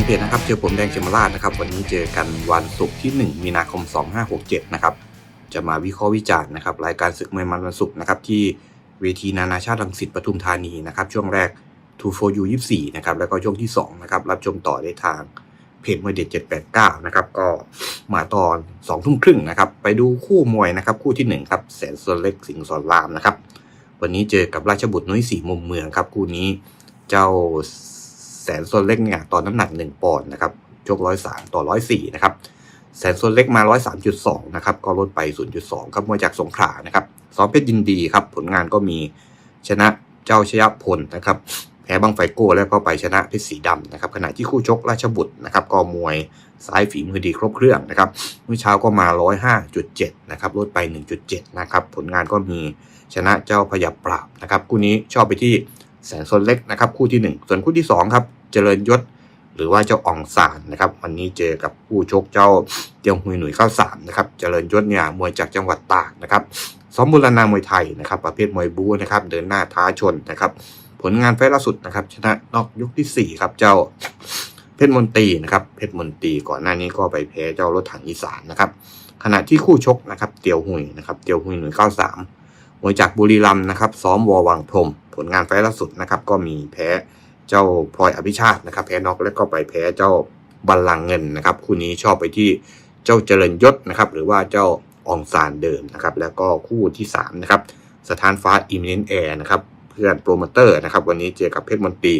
นเพจนะครับเจอผมแดงเจมราชนะครับวันนี้เจอกันวันศุกร์ที่ 1 มีนาคม 2567 นะครับจะมาวิเคราะห์วิจารณ์นะครับรายการศึกมวยมันวันศุกร์นะครับที่เวทีนานาชาติรังสิตปทุมธานีนะครับช่วงแรก2 4 u 24นะครับแล้วก็ช่วงที่2นะครับรับชมต่อได้ทางเพจมวยเด็ด 789 นะครับก็มาตอน 2 ทุ่มครึ่งนะครับไปดูคู่มวยนะครับคู่ที่1ครับแสนสนเล็กสิงห์สอนรามนะครับวันนี้เจอกับราชบุตรน้อยสีมุมเมืองครับคู่นี้เจ้า แสนโซนเล็กเนี่ยต่อน้ำหนัก 1 ปอนด์นะครับชกร้อยสามต่อร้อยสี่นะครับแสนโซนเล็กมาร้อยสามจุดสองนะครับก็ลดไป0.2ครับมาจากสงขลานะครับซ้อมเพชรยินดีครับผลงานก็มีชนะเจ้าชยพลนะครับแพ้บังไฟโก้แล้วก็ไปชนะเพชรสีดำนะครับขณะที่คู่ชกราชบุตรนะครับก็มวยซ้ายฝีมือดีครบเครื่องนะครับเมื่อเช้าก็มา 105.7 นะครับลดไป 1.7 นะครับผลงานก็มีชนะเจ้าพยับปราบนะครับคู่นี้ชอบไปที่แสนโซนเล็กนะครับคู่ที่ 1 ส่วนคู่ที่2ครับ เจริญยศ หรือว่าเจ้าอ่องซานนะครับ วันนี้เจอกับผู้ชกเจ้าเตียงหุยหนุ่ยข้าวสามนะครับเจริญยศเนี่ยมวยจากจังหวัดตากนะครับซ้อมบุรณามวยไทยนะครับ ประเภทมวยบู๊นะครับ เดินหน้าท้าชนนะครับ ผลงานไฟล์ล่าสุดนะครับ ชนะนอกยกที่สี่ครับเจ้าเพชรมนตรีนะครับเพชรมนตรีก่อนหน้านี้ก็ไปแพ้เจ้ารถถังอีสานนะครับ ขณะที่คู่ชกนะครับเตียวหุยนะครับเตียวหุยหนุ่ยข้าวสามมวยจากบุรีรัมย์นะครับ ซ้อมวอวังพรมผลงานไฟล์ล่าสุดนะครับ ก็มีแพ้ เจ้าพลอยอภิชาตินะครับแพ้น็อกแล้วก็ไปแพ้เจ้าบัลลังเงินนะครับคู่นี้ชอบไปที่เจ้าเจริญยศนะครับหรือว่าเจ้าอองซานเดิมนะครับแล้วก็คู่ที่3นะครับสถานฟ้าอิมเนนแอร์นะครับเพื่อนโปรโมเตอร์นะครับวันนี้เจอกับเพชรมนตรี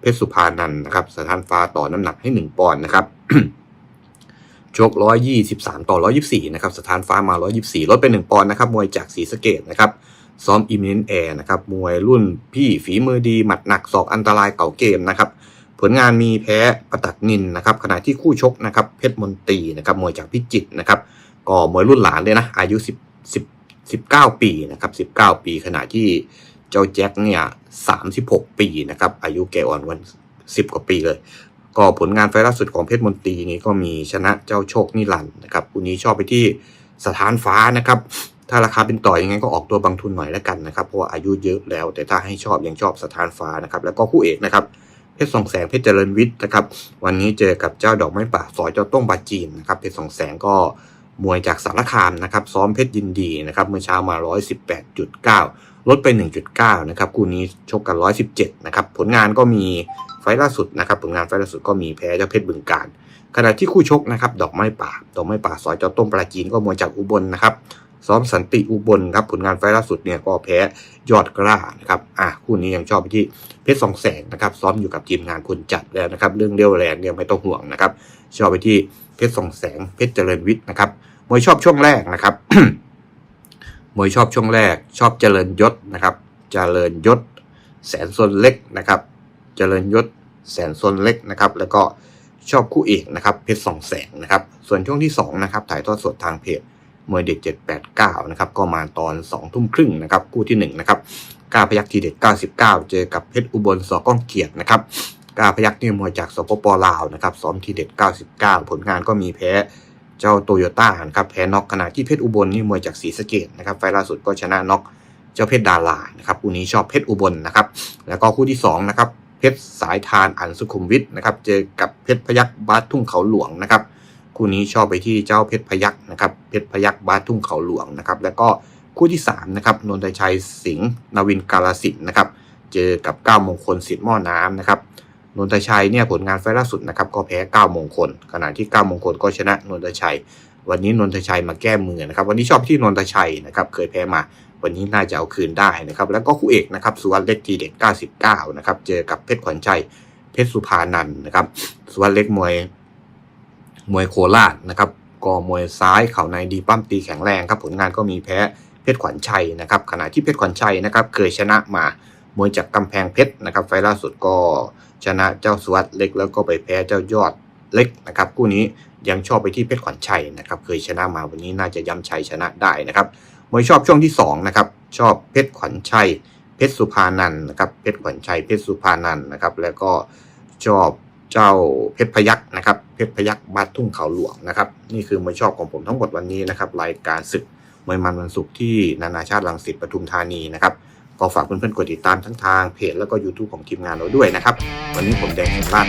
เพชรสุภานันนะครับสถานฟ้าต่อน้ำหนักให้ 1 ปอนด์นะครับชก 123 ต่อ 124 นะครับ สถานฟ้ามา 124 ลดไป 1 ปอนด์นะครับ มวยจากศรีสเกดนะครับ ซ้อมอิมเนนแอร์นะครับมวยรุ่นพี่ฝีมือดีหมัดหนักศอกอันตรายเก่าเกมนะครับผลงานมีแพ้ประตักนินนะครับขณะที่คู่ชกนะครับเพชรมนตรีนะครับมวยจากพิจิตรนะครับก็มวยรุ่นหลานเลยนะอายุ 10 10 19 ปีนะครับ19 ปี ขณะที่เจ้าแจ็คเนี่ย36 ปีนะครับอายุแก่อ่อนวัน 10 กว่าปีเลย ก็ผลงานไฟล์ล่าสุดของเพชรมนตรีนี้ก็มีชนะเจ้าโชคนิรันด์นะครับคู่นี้ชอบไปที่สถานฟ้านะครับ ถ้าราคาเป็นต่อยังไงก็ออกตัวบางทุนหน่อยแล้วกันนะครับ เพราะว่าอายุเยอะแล้ว แต่ถ้าให้ชอบยังชอบสถานฟ้านะครับ แล้วก็คู่เอกนะครับเพชรสองแสงเพชรเจริญวิทย์นะครับ วันนี้เจอกับเจ้าดอกไม้ป่าสอยเจ้าต้งบาจีนนะครับเพชรสองแสงก็มวยจากสารคามนะครับ ซ้อมเพชรยินดีนะครับเมื่อเช้ามา 118.9 ลดไป 1.9 นะครับคู่นี้ชกกัน 117 นะครับ ผลงานก็มีไฟล์ล่าสุดนะครับ ผลงานไฟล์ล่าสุดก็มีแพ้เจ้าเพชรบึงการขณะที่คู่ชกนะครับ ดอกไม้ป่า ดอกไม้ป่าสอยเจ้าต้มปลาจีนก็มวยจากอุบลนะครับ ซ้อมสันติอุบลครับผลงานไฟล์ล่าสุดเนี่ยก็แพ้ยอดกล้านะครับอะคู่นี้ยังชอบไปที่เพชรสองแสงนะครับซ้อมอยู่กับทีมงานคนจัดแล้วนะครับเรื่องเลี้ยวแรงเนี่ยไม่ต้องห่วงนะครับชอบไปที่เพชรสองแสงเพชรเจริญวิทย์นะครับมวยชอบช่วงแรกนะครับมวยชอบช่วงแรก ชอบเจริญยศนะครับ เจริญยศ แสนซนเล็กนะครับ เจริญยศแสนซนเล็กนะครับ แล้วก็ชอบคู่เอกนะครับเพชรสองแสงนะครับ ส่วนช่วงที่สองนะครับถ่ายทอดสดทางเพจ มวยเด็ด 789 นะครับ ก็มาตอน 2 ทุ่มครึ่งนะครับคู่ที่ 1 นะครับก้าพยักทีเด็ด 99 เจอกับเพชรอุบลสอก้องเกียรตินะครับก้าพยักนี่มวยจากสปปลาวนะครับซ้อมทีเด็ด 99 ผลงานก็มีแพ้เจ้าโตโยต้านะครับแพ้น็อกขณะที่เพชรอุบลนี่มวยจากศรีสะเกดนะครับไฟล์ล่าสุดก็ชนะน็อกเจ้าเพชรดารานะครับคู่นี้ชอบเพชรอุบลนะครับ แล้วก็คู่ที่2นะครับเพชรสายทานอันสุขุมวิทนะครับเจอกับเพชรพยักบาสทุ่งเขาหลวงนะครับ คู่นี้ชอบไปที่เจ้าเพชรพยักนะครับเพชรพยักบาสทุ่งเขาหลวงนะครับแล้วก็คู่ที่3นะครับนนทชัยสิงห์นวินกาลสินนะครับเจอกับ9มงคลสิทธิ์หม้อน้ำนะครับนนทชัยเนี่ยผลงานไฟล์ล่าสุดนะครับก็แพ้9มงคล ขณะที่9มงคลก็ชนะนนทชัย วันนี้นนทชัยมาแก้มือนะครับ วันนี้ชอบที่นนทชัยนะครับเคยแพ้มา วันนี้น่าจะเอาคืนได้นะครับแล้วก็คู่เอกนะครับสุวรรณเล็กทีเด็ด99นะครับเจอกับเพชรขวัญชัยเพชรสุภานันนะครับสุวรรณเล็กมวย มวยโคราชนะครับก็มวยซ้ายเข่าในดีปั้มตีแข็งแรงครับผลงานก็มีแพ้เพชรขวัญชัยนะครับขณะที่เพชรขวัญชัยนะครับเคยชนะมามวยจากกำแพงเพชรนะครับไฟล่าสุดก็ชนะเจ้าสวัสดเล็กแล้วก็ไปแพ้เจ้ายอดเล็กนะครับคู่นี้ยังชอบไปที่เพชรขวัญชัยนะครับเคยชนะมาวันนี้น่าจะย้ำชัยชนะได้นะครับมวยชอบช่วงที่สองนะครับชอบเพชรขวัญชัยเพชรสุภานันนะครับเพชรขวัญชัยเพชรสุภานันนะครับแล้วก็ชอบ เจ้าเพชรพยักษ์นะครับ เพชรพยักษ์บ้านทุ่งเขาหลวงนะครับ นี่คือมวยชอบของผมทั้งหมดวันนี้นะครับ รายการศึกมวยมันวันศุกร์ที่นานาชาติลังสิตปทุมธานีนะครับก็ฝากเพื่อนๆกดติดตามทั้งทางเพจแล้วก็ YouTube ของทีมงานเราด้วยนะครับ วันนี้ผมแดงแห่งบ้าน